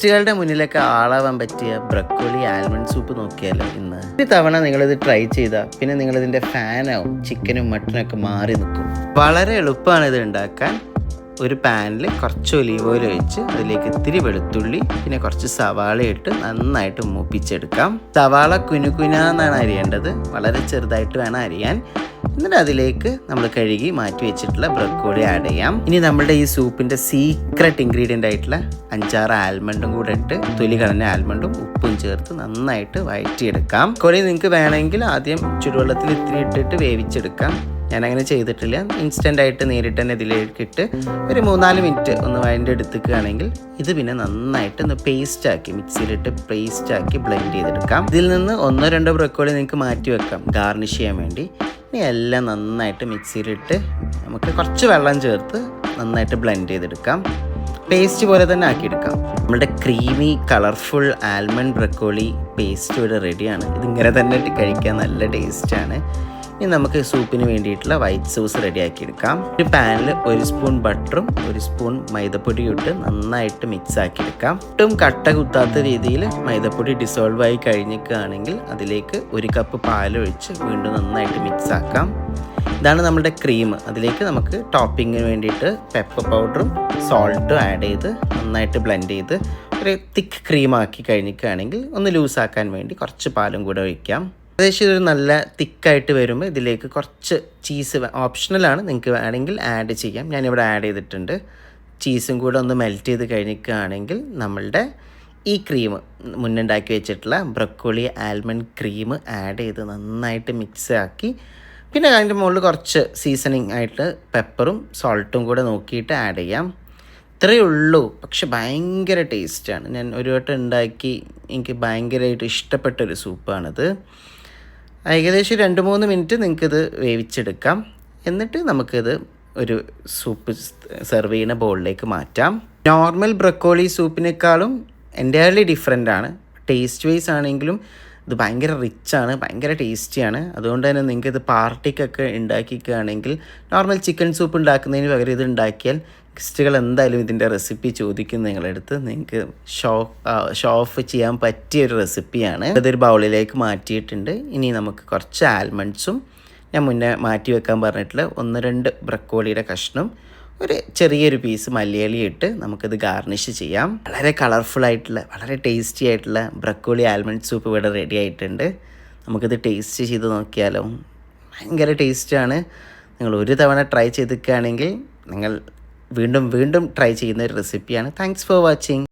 ഗസ്റ്റുകളുടെ മുന്നിലൊക്കെ ആളാവാൻ പറ്റിയ broccoli almond soup നോക്കിയാലോ ഇന്ന്? ഒരു തവണ നിങ്ങളിത് ട്രൈ ചെയ്താൽ പിന്നെ നിങ്ങളിതിന്റെ ഫാനാവും ചിക്കനും മട്ടനും ഒക്കെ മാറി നിൽക്കും. വളരെ എളുപ്പമാണ് ഇത് ഉണ്ടാക്കാൻ. ഒരു പാനിൽ കുറച്ച് ഒലീവ് ഓയിൽ ഒഴിച്ച് അതിലേക്ക് ഇത്തിരി വെളുത്തുള്ളി പിന്നെ കുറച്ച് സവാള ഇട്ട് നന്നായിട്ട് മൂപ്പിച്ചെടുക്കാം. സവാള കുനുകുനാന്നാണ് അരിയേണ്ടത്. വളരെ ചെറുതായിട്ട് വേണം അരിയാൻ. എന്നിട്ട് അതിലേക്ക് നമ്മൾ കഴുകി മാറ്റി വെച്ചിട്ടുള്ള ബ്രക്കോളി ആഡ് ചെയ്യാം. ഇനി നമ്മുടെ ഈ സൂപ്പിന്റെ സീക്രട്ട് ഇൻഗ്രീഡിയന്റ് ആയിട്ടുള്ള അഞ്ചാറ് ആൽമണ്ടും കൂടെ ഇട്ട് തൊലി കളഞ്ഞ ആൽമണ്ടും ഉപ്പും ചേർത്ത് നന്നായിട്ട് വഴറ്റിയെടുക്കാം. കുറേ നിങ്ങൾക്ക് വേണമെങ്കിൽ ആദ്യം ചുടുവെള്ളത്തിൽ ഇത്തിരി ഇട്ടിട്ട് വേവിച്ചെടുക്കാം. ഞാനങ്ങനെ ചെയ്തിട്ടില്ല. ഇൻസ്റ്റന്റ് ആയിട്ട് നേരിട്ട് തന്നെ ഇതിലേക്ക് ഇട്ട് ഒരു മൂന്നാൽ മിനിറ്റ് ഒന്ന് വഴന്റെ എടുത്തുകയാണെങ്കിൽ ഇത് പിന്നെ നന്നായിട്ട് ഒന്ന് പേസ്റ്റ് ആക്കി മിക്സിയിലിട്ട് പേസ്റ്റ് ആക്കി ബ്ലെൻഡ് ചെയ്തെടുക്കാം. ഇതിൽ നിന്ന് ഒന്നോ രണ്ടോ ബ്രക്കോളി നിങ്ങൾക്ക് മാറ്റി വെക്കാം ഗാർണിഷ് ചെയ്യാൻ വേണ്ടി. ഇനി എല്ലാം നന്നായിട്ട് മിക്സിയിലിട്ട് നമുക്ക് കുറച്ച് വെള്ളം ചേർത്ത് നന്നായിട്ട് ബ്ലെൻഡ് ചെയ്തെടുക്കാം. പേസ്റ്റ് പോലെ തന്നെ ആക്കിയെടുക്കാം. നമ്മുടെ creamy colourful almond broccoli paste ഇവിടെ റെഡിയാണ് ഇതിങ്ങനെ തന്നെ കഴിക്കാൻ നല്ല ടേസ്റ്റാണ് ഇനി നമുക്ക് സൂപ്പിന് വേണ്ടിയിട്ടുള്ള വൈറ്റ് സോസ് റെഡിയാക്കി എടുക്കാം ഒരു പാനിൽ ഒരു സ്പൂൺ ബട്ടറും ഒരു സ്പൂൺ മൈദപ്പൊടിയും ഇട്ട് നന്നായിട്ട് മിക്സ് ആക്കി എടുക്കാം ഒട്ടും കട്ട കുത്താത്ത രീതിയിൽ മൈദപ്പൊടി ഡിസോൾവ് ആയി കഴിഞ്ഞിരിക്കുകയാണെങ്കിൽ അതിലേക്ക് ഒരു കപ്പ് പാലൊഴിച്ച് വീണ്ടും നന്നായിട്ട് മിക്സ് ആക്കാം. ഇതാണ് നമ്മുടെ ക്രീം അതിലേക്ക് നമുക്ക് ടോപ്പിങ്ങിന് വേണ്ടിയിട്ട് പെപ്പർ പൗഡറും സോൾട്ടും ആഡ് ചെയ്ത് നന്നായിട്ട് ബ്ലെൻഡ് ചെയ്ത് ഒരു തിക്ക് ക്രീം ആക്കി കഴിഞ്ഞിരിക്കുകയാണെങ്കിൽ ഒന്ന് ലൂസാക്കാൻ വേണ്ടി കുറച്ച് പാലും കൂടെ ഒഴിക്കാം. ഏകദേശം ഇതൊരു നല്ല തിക്കായിട്ട് വരുമ്പോൾ ഇതിലേക്ക് കുറച്ച് ചീസ് ഓപ്ഷണലാണ് നിങ്ങൾക്ക് വേണമെങ്കിൽ ആഡ് ചെയ്യാം. ഞാനിവിടെ ആഡ് ചെയ്തിട്ടുണ്ട്. ചീസും കൂടെ ഒന്ന് മെൽറ്റ് ചെയ്ത് കഴിഞ്ഞിരിക്കുകയാണെങ്കിൽ നമ്മളുടെ ഈ ക്രീം മുന്നുണ്ടാക്കി വെച്ചിട്ടുള്ള ബ്രക്കോളി ആൽമണ്ട് ക്രീം ആഡ് ചെയ്ത് നന്നായിട്ട് മിക്സ് ആക്കി പിന്നെ അതിന്റെ മുകളിൽ കുറച്ച് സീസണിങ് ആയിട്ട് പെപ്പറും സോൾട്ടും കൂടെ നോക്കിയിട്ട് ആഡ് ചെയ്യാം. ഇത്രയേ ഉള്ളൂ. പക്ഷെ ഭയങ്കര ടേസ്റ്റാണ് ഞാൻ ഒരു വട്ടം ഉണ്ടാക്കി എനിക്ക് ഭയങ്കരമായിട്ട് ഇഷ്ടപ്പെട്ടൊരു സൂപ്പാണിത് ഏകദേശം രണ്ട് മൂന്ന് മിനിറ്റ് നിങ്ങൾക്കിത് വേവിച്ചെടുക്കാം. എന്നിട്ട് നമുക്കിത് ഒരു സൂപ്പ് സെർവ് ചെയ്യുന്ന ബോളിലേക്ക് മാറ്റാം. നോർമൽ ബ്രക്കോളി സൂപ്പിനേക്കാളും എന്റയർലി ഡിഫറെന്റ് ആണ്. ടേസ്റ്റ് വൈസ് ആണെങ്കിലും ഇത് ഭയങ്കര റിച്ചാണ് ഭയങ്കര ടേസ്റ്റിയാണ്. അതുകൊണ്ട് തന്നെ നിങ്ങൾക്ക് ഇത് പാർട്ടിക്കൊക്കെ ഉണ്ടാക്കിക്കുകയാണെങ്കിൽ നോർമൽ ചിക്കൻ സൂപ്പ് ഉണ്ടാക്കുന്നതിന് പകരം ഇത് ഉണ്ടാക്കിയാൽ ഗസ്റ്റുകൾ എന്തായാലും ഇതിന്റെ റെസിപ്പി ചോദിക്കും നിങ്ങളെടുത്ത്. നിങ്ങൾക്ക് ഷോ ഷോ ഓഫ് ചെയ്യാൻ പറ്റിയ ഒരു റെസിപ്പിയാണ്. ഇതൊരു ബൗളിലേക്ക് മാറ്റിയിട്ടുണ്ട്. ഇനി നമുക്ക് കുറച്ച് ആൽമണ്ട്സും ഞാൻ മുന്നേ മാറ്റി വെക്കാൻ പറഞ്ഞിട്ടുള്ള ഒന്ന് രണ്ട് ബ്രക്കോളിയുടെ കഷ്ണം ഒരു ചെറിയൊരു പീസ് മല്ലിയലി ഇട്ട് നമുക്കിത് ഗാർണിഷ് ചെയ്യാം. വളരെ കളർഫുൾ ആയിട്ടുള്ള വളരെ ടേസ്റ്റി ആയിട്ടുള്ള ബ്രക്കോളി ആൽമണ്ട് സൂപ്പ് ഇവിടെ റെഡി ആയിട്ടുണ്ട്. നമുക്കിത് ടേസ്റ്റ് ചെയ്ത് നോക്കിയാലോ? ഭയങ്കര ടേസ്റ്റാണ് നിങ്ങൾ ഒരു തവണ ട്രൈ ചെയ്തിരിക്കുകയാണെങ്കിൽ നിങ്ങൾ വീണ്ടും വീണ്ടും ട്രൈ ചെയ്യുന്ന ഒരു റെസിപ്പിയാണ് താങ്ക്സ് ഫോർ വാച്ചിങ്